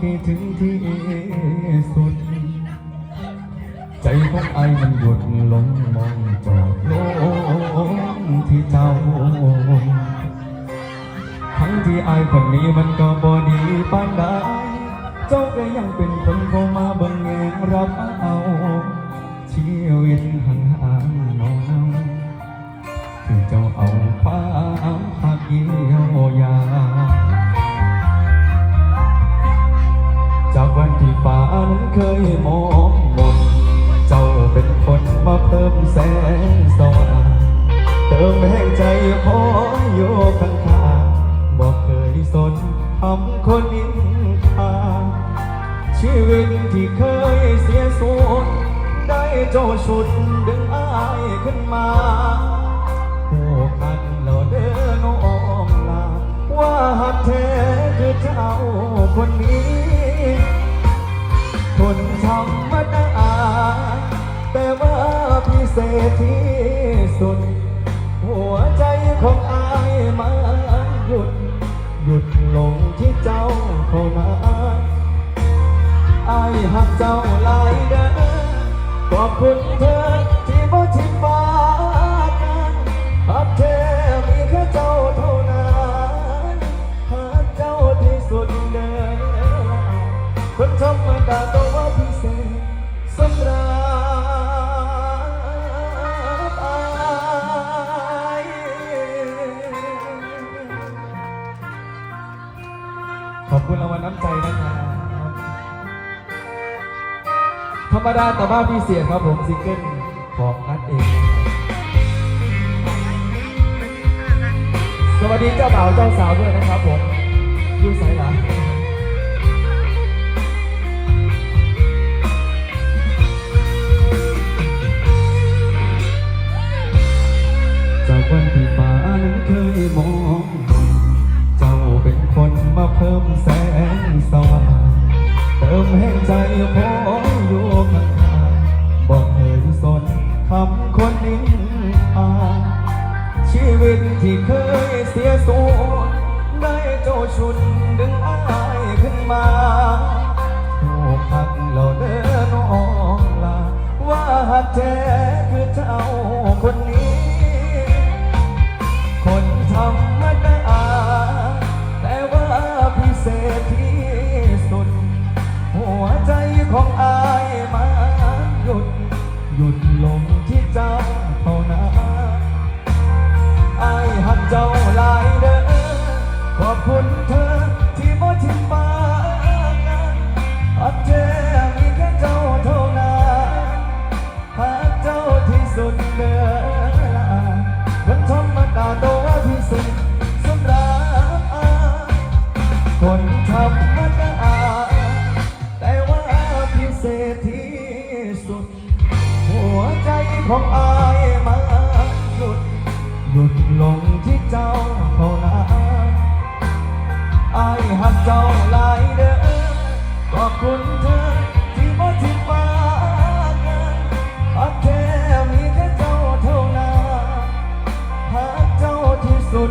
พี่ถึงที่สุด ใจของไอ้มันหยุดลงมองจอดลงที่เจ้า ทั้งที่ไอ้คนนี้มันก็บอดีปานใดเจ้าก็ยังเป็นคนเข้ามาบังเองรับเอาชีวิตห่างห่างนองถึงเจ้าเอาความพักเยี่ยวยา จากวันที่านั้นเคยมองมนเจ้าเป็นคนมาเติมแสงสว่างเติมแห่งใจพออยู่ข้างๆบอกเคยสนทำคนนินทาชีวิตที่เคยเสียสูญได้โจชุดดึงอายขึ้นมาผูกพันเราเดินน้องลาว่าหักแท้คือเจ้าคนนี้ คนธรรมดาแต่ว่าพิเศษที่สุด หัวใจของอายมันหยุด หยุดลงที่เจ้าเข้ามาอายหักเจ้าหลายเด้อขอบคุณเธอ ขอบคุณรางวัลน้ำใจนะครับธรรมดาแต่ว่าพิเสียงครับผมซิงเกิลของนัดเองสวัสดีเจ้าบ่าวเจ้าสาวด้วยนะครับผมยูไซหลา ห่งใจพอยู่ข้างๆบอกเคยสนทำคนนินทาชีวิตที่เคยเสียสูญได้โจชุดดึงอายขึ้นมาถูกพักเราเดินน้องลาว่าหักแท้คือเจ้าคนนี้ ของอายมันหยุดหยุดลงที่เจ้าเท่านั้นอายหักเจ้าหลายเด้อขอบคุณเธอที่บ่ทิ้งฟ้ากันหักแค่มีแค่เจ้าเท่านั้นหักเจ้าที่สุด